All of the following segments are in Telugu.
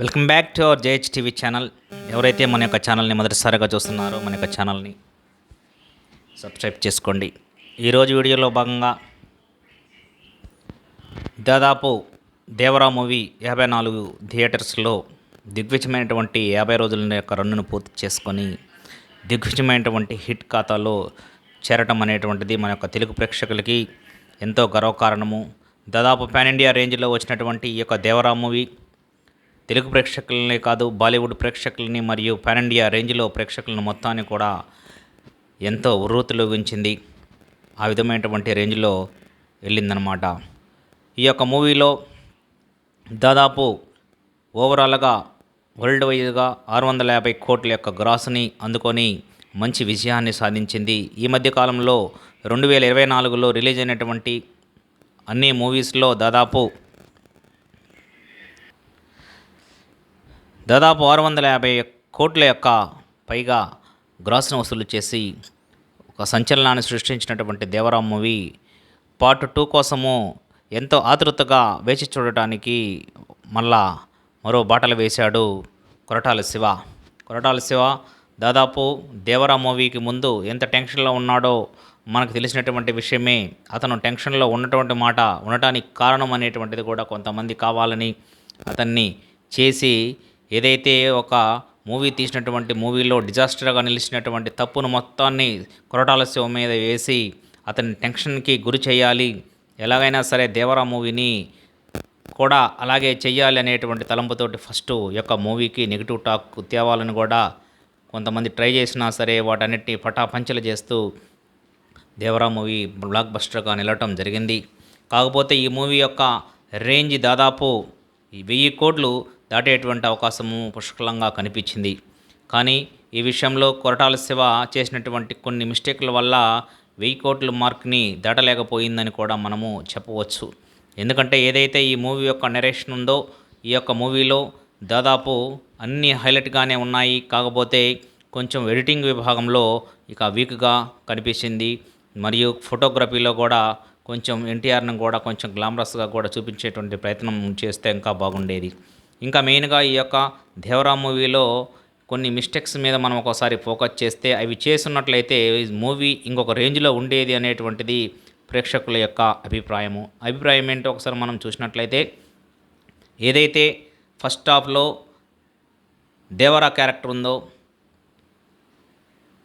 Welcome back to our JH TV channel. ఎవరైతే మన యొక్క ఛానల్ని మొదటిసారిగా చూస్తున్నారో మన యొక్క ఛానల్ని సబ్స్క్రైబ్ చేసుకోండి. ఈరోజు వీడియోలో భాగంగా దాదాపు దేవరా మూవీ యాభై నాలుగు థియేటర్స్లో దిగ్విజయమైనటువంటి యాభై రోజుల యొక్క రన్నును పూర్తి చేసుకొని దిగ్విజయమైనటువంటి హిట్ ఖాతాలో చేరటం అనేటువంటిది మన యొక్క తెలుగు ప్రేక్షకులకి ఎంతో గర్వకారణము. దాదాపు పాన్ ఇండియా రేంజ్లో వచ్చినటువంటి ఈ యొక్క దేవరా మూవీ తెలుగు ప్రేక్షకులనే కాదు బాలీవుడ్ ప్రేక్షకులని మరియు పాన్ ఇండియా రేంజ్లో ప్రేక్షకులను మొత్తాన్ని కూడా ఎంతో ఉర్రూతులోగించింది ఆ విధమైనటువంటి రేంజ్లో వెళ్ళిందనమాట ఈ యొక్క మూవీలో దాదాపు ఓవరాల్గా వరల్డ్ వైడ్గా ఆరు వందల యాభై కోట్ల యొక్క గ్రాస్ని అందుకొని మంచి విజయాన్ని సాధించింది. ఈ మధ్య కాలంలో రెండు వేల ఇరవై నాలుగులో రిలీజ్ అయినటువంటి అన్ని మూవీస్లో దాదాపు దాదాపు ఆరు వందల యాభై కోట్ల యొక్క పైగా గ్రాస్ను వసూలు చేసి ఒక సంచలనాన్ని సృష్టించినటువంటి దేవరాం మూవీ పార్ట్ టూ కోసము ఎంతో ఆతృతగా వేచి చూడటానికి మళ్ళా మరో బాటలు వేశాడు కొరటాల శివ. కొరటాల శివ దాదాపు దేవరా మూవీకి ముందు ఎంత టెన్షన్లో ఉన్నాడో మనకు తెలిసినటువంటి విషయమే. అతను టెన్షన్లో ఉన్నటువంటి మాట ఉండటానికి కారణం అనేటువంటిది కూడా కొంతమంది కావాలని అతన్ని చేసి ఏదైతే ఒక మూవీ తీసినటువంటి మూవీలో డిజాస్టర్గా నిలిచినటువంటి తప్పును మొత్తాన్ని కొరటాల శివ మీద వేసి అతని టెన్షన్కి గురి చేయాలి. ఎలాగైనా సరే దేవరా మూవీని కూడా అలాగే చెయ్యాలి అనేటువంటి తలంపుతోటి ఫస్ట్ యొక్క మూవీకి నెగిటివ్ టాక్ తేవాలని కూడా కొంతమంది ట్రై చేసినా సరే వాటన్నిటిని పటాపంచలు చేస్తూ దేవరా మూవీ బ్లాక్ బస్టర్గా నిలవటం జరిగింది. కాకపోతే ఈ మూవీ యొక్క రేంజ్ దాదాపు వెయ్యి కోట్లు దాటేటువంటి అవకాశము పుష్కలంగా కనిపించింది. కానీ ఈ విషయంలో కొరటాల శివ చేసినటువంటి కొన్ని మిస్టేక్ల వల్ల వెయ్యి కోట్ల మార్క్ని దాటలేకపోయిందని కూడా మనము చెప్పవచ్చు. ఎందుకంటే ఏదైతే ఈ మూవీ యొక్క నెరేషన్ ఉందో ఈ యొక్క మూవీలో దాదాపు అన్ని హైలైట్గానే ఉన్నాయి. కాకపోతే కొంచెం ఎడిటింగ్ విభాగంలో ఇక వీక్గా కనిపించింది. మరియు ఫోటోగ్రఫీలో కూడా కొంచెం ఎన్టీఆర్ను కూడా కొంచెం గ్లామరస్గా కూడా చూపించేటువంటి ప్రయత్నం చేస్తే ఇంకా బాగుండేది. ఇంకా మెయిన్గా ఈ యొక్క దేవరా మూవీలో కొన్ని మిస్టేక్స్ మీద మనం ఒకసారి ఫోకస్ చేస్తే అవి చేస్తున్నట్లయితే మూవీ ఇంకొక రేంజ్లో ఉండేది అనేటువంటిది ప్రేక్షకుల యొక్క అభిప్రాయము. అభిప్రాయం ఏంటో ఒకసారి మనం చూసినట్లయితే ఏదైతే ఫస్ట్ హాఫ్లో దేవరా క్యారెక్టర్ ఉందో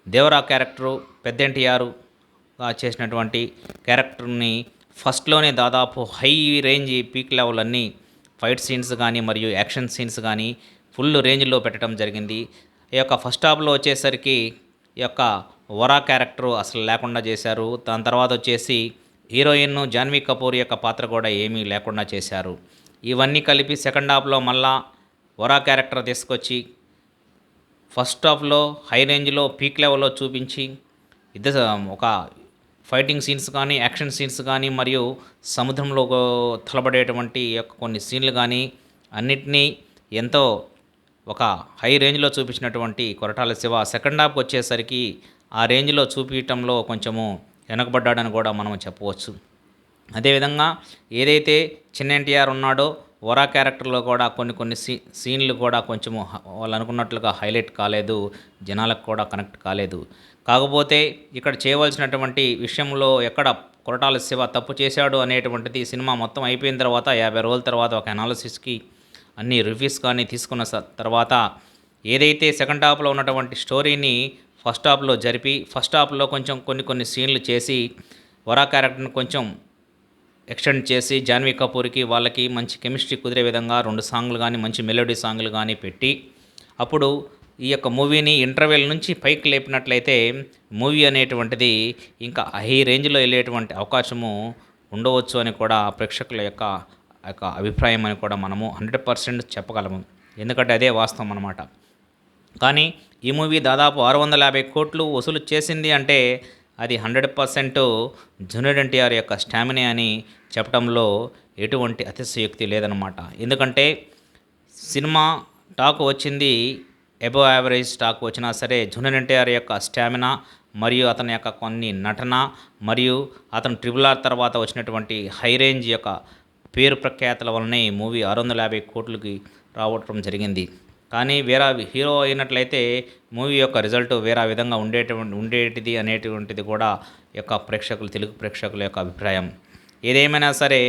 దేవరా క్యారెక్టరు పెద్ద ఎన్టీఆర్గా చేసినటువంటి క్యారెక్టర్ని ఫస్ట్లోనే దాదాపు హై రేంజ్ పీక్ లెవెల్ అన్నీ ఫైట్ సీన్స్ కానీ మరియు యాక్షన్ సీన్స్ కానీ ఫుల్ రేంజ్లో పెట్టడం జరిగింది. ఈ యొక్క ఫస్ట్ హాఫ్లో వచ్చేసరికి ఈ యొక్క వరా క్యారెక్టర్ అసలు లేకుండా చేశారు. దాని తర్వాత వచ్చేసి హీరోయిన్ జాన్వీ కపూర్ యొక్క పాత్ర కూడా ఏమీ లేకుండా చేశారు. ఇవన్నీ కలిపి సెకండ్ హాఫ్లో మళ్ళా వరా క్యారెక్టర్ తీసుకొచ్చి ఫస్ట్ హాఫ్లో హై రేంజ్లో పీక్ లెవెల్లో చూపించి ఇద్దరు ఒక ఫైటింగ్ సీన్స్ కానీ యాక్షన్ సీన్స్ కానీ మరియు సముద్రంలో తలబడేటువంటి యొక్క కొన్ని సీన్లు కానీ అన్నిటినీ ఎంతో ఒక హై రేంజ్లో చూపించినటువంటి కొరటాల శివ సెకండ్ హాఫ్కి వచ్చేసరికి ఆ రేంజ్లో చూపించటంలో కొంచెము వెనకబడ్డాడని కూడా మనం చెప్పవచ్చు. అదేవిధంగా ఏదైతే చిన్న ఎన్టీఆర్ ఉన్నాడో వరా క్యారెక్టర్లో కూడా కొన్ని కొన్ని సీ సీన్లు కూడా కొంచెము వాళ్ళు అనుకున్నట్లుగా హైలైట్ కాలేదు జనాలకు కూడా కనెక్ట్ కాలేదు. కాకపోతే ఇక్కడ చేయవలసినటువంటి విషయంలో ఎక్కడ కొరటాల శివ తప్పు చేశాడు అనేటువంటిది సినిమా మొత్తం అయిపోయిన తర్వాత యాభై రోజుల తర్వాత ఒక అనాలిసిస్కి అన్ని రివ్యూస్ కానీ తీసుకున్న తర్వాత ఏదైతే సెకండ్ హాఫ్లో ఉన్నటువంటి స్టోరీని ఫస్ట్ హాఫ్లో జరిపి ఫస్ట్ హాఫ్లో కొంచెం కొన్ని కొన్ని సీన్లు చేసి వరా క్యారెక్టర్ని కొంచెం ఎక్స్టెండ్ చేసి జాన్వీ కపూర్కి వాళ్ళకి మంచి కెమిస్ట్రీ కుదిరే విధంగా రెండు సాంగ్లు కానీ మంచి మెలోడీ సాంగ్లు కానీ పెట్టి అప్పుడు ఈ యొక్క మూవీని ఇంటర్వెల్ నుంచి పైకి లేపినట్లయితే మూవీ అనేటువంటిది ఇంకా హై రేంజ్లో వెళ్ళేటువంటి అవకాశము ఉండవచ్చు అని కూడా ప్రేక్షకుల యొక్క యొక్క అభిప్రాయం అని కూడా మనము హండ్రెడ్ పర్సెంట్ చెప్పగలము. ఎందుకంటే అదే వాస్తవం అనమాట కానీ ఈ మూవీ దాదాపు ఆరు వందల యాభై కోట్లు వసూలు చేసింది అంటే అది హండ్రెడ్ పర్సెంట్ జూనియర్ ఎన్టీఆర్ యొక్క స్టామినా అని చెప్పడంలో ఎటువంటి అతిశయోక్తి లేదనమాట ఎందుకంటే సినిమా టాక్ వచ్చింది ఎబో యావరేజ్ టాక్ వచ్చినా సరే జూనియర్ ఎన్టీఆర్ యొక్క స్టామినా మరియు అతని యొక్క కొన్ని నటన మరియు అతను ట్రిపుల్ ఆర్ తర్వాత వచ్చినటువంటి హై రేంజ్ యొక్క పేరు ప్రఖ్యాతల వలనే ఈ మూవీ ఆరు వందల యాభై కోట్లకి రావటం జరిగింది. కానీ వేరే హీరో అయినట్లయితే మూవీ యొక్క రిజల్ట్ వేరే విధంగా ఉండేటువంటి ఉండేటిది అనేటువంటిది కూడా యొక్క ప్రేక్షకులు తెలుగు ప్రేక్షకుల యొక్క అభిప్రాయం. ఏదేమైనా సరే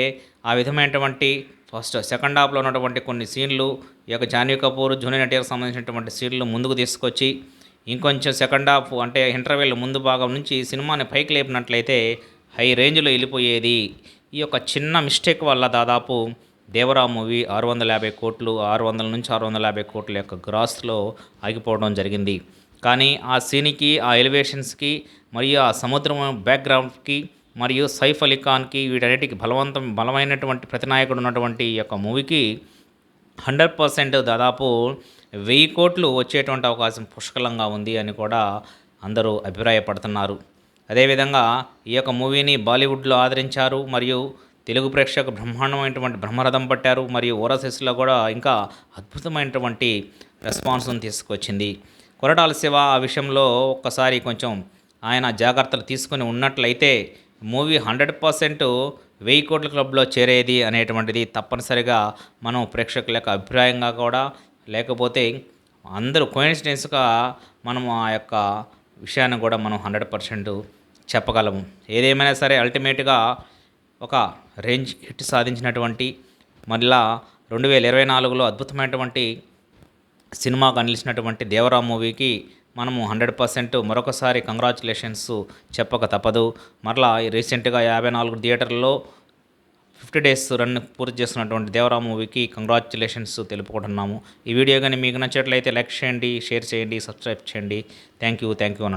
ఆ విధమైనటువంటి ఫస్ట్ సెకండ్ హాఫ్లో ఉన్నటువంటి కొన్ని సీన్లు ఈ యొక్క జాన్వీ కపూర్ జూనియర్ ఎన్టీఆర్కి సంబంధించినటువంటి సీన్లు ముందుకు తీసుకొచ్చి ఇంకొంచెం సెకండ్ హాఫ్ అంటే ఇంటర్వెల్ ముందు భాగం నుంచి సినిమాని పైకి లేపినట్లయితే హై రేంజ్లో వెళ్ళిపోయేది. ఈ యొక్క చిన్న మిస్టేక్ వల్ల దాదాపు దేవరా మూవీ ఆరు వందల యాభై కోట్లు ఆరు వందల నుంచి ఆరు వందల యాభై కోట్ల యొక్క గ్రాస్లో ఆగిపోవడం జరిగింది. కానీ ఆ సీన్కి ఆ ఎలివేషన్స్కి మరియు ఆ సముద్రం బ్యాక్గ్రౌండ్కి మరియు సైఫ్ అలీ ఖాన్కి వీటన్నిటికి బలవంతం బలమైనటువంటి ప్రతినాయకుడు ఉన్నటువంటి ఈ యొక్క మూవీకి హండ్రెడ్ పర్సెంట్ దాదాపు వెయ్యి కోట్లు వచ్చేటువంటి అవకాశం పుష్కలంగా ఉంది అని కూడా అందరూ అభిప్రాయపడుతున్నారు. అదేవిధంగా ఈ యొక్క మూవీని బాలీవుడ్లో ఆదరించారు మరియు తెలుగు ప్రేక్షకు బ్రహ్మాండమైనటువంటి బ్రహ్మరథం పట్టారు మరియు ఓరసెస్లో కూడా ఇంకా అద్భుతమైనటువంటి రెస్పాన్స్ను తీసుకొచ్చింది. కొరటాల శివ ఆ విషయంలో ఒక్కసారి కొంచెం ఆయన జాగ్రత్తలు తీసుకుని ఉన్నట్లయితే మూవీ హండ్రెడ్ పర్సెంట్ వెయ్యి కోట్ల క్లబ్లో చేరేది అనేటువంటిది తప్పనిసరిగా మనం ప్రేక్షకుల యొక్క అభిప్రాయంగా కూడా లేకపోతే అందరూ కోయిన్సిడెన్స్గా మనం ఆ యొక్క విషయాన్ని కూడా మనం హండ్రెడ్ పర్సెంట్ చెప్పగలము. ఏదేమైనా సరే అల్టిమేట్గా ఒక రేంజ్ హిట్ సాధించినటువంటి మళ్ళా రెండు వేల ఇరవై నాలుగులో అద్భుతమైనటువంటి సినిమాగా నిలిచినటువంటి దేవరా మూవీకి మనము హండ్రెడ్ పర్సెంట్ మరొకసారి కంగ్రాచులేషన్స్ చెప్పక తప్పదు. మరలా రీసెంట్గా యాభై నాలుగు థియేటర్లో ఫిఫ్టీ డేస్ రన్ పూర్తి చేస్తున్నటువంటి దేవరా మూవీకి కంగ్రాచులేషన్స్ తెలుపుకుంటున్నాము. ఈ వీడియో కానీ మీకు నచ్చినట్లయితే లైక్ చేయండి షేర్ చేయండి సబ్స్క్రైబ్ చేయండి. Thank you thank you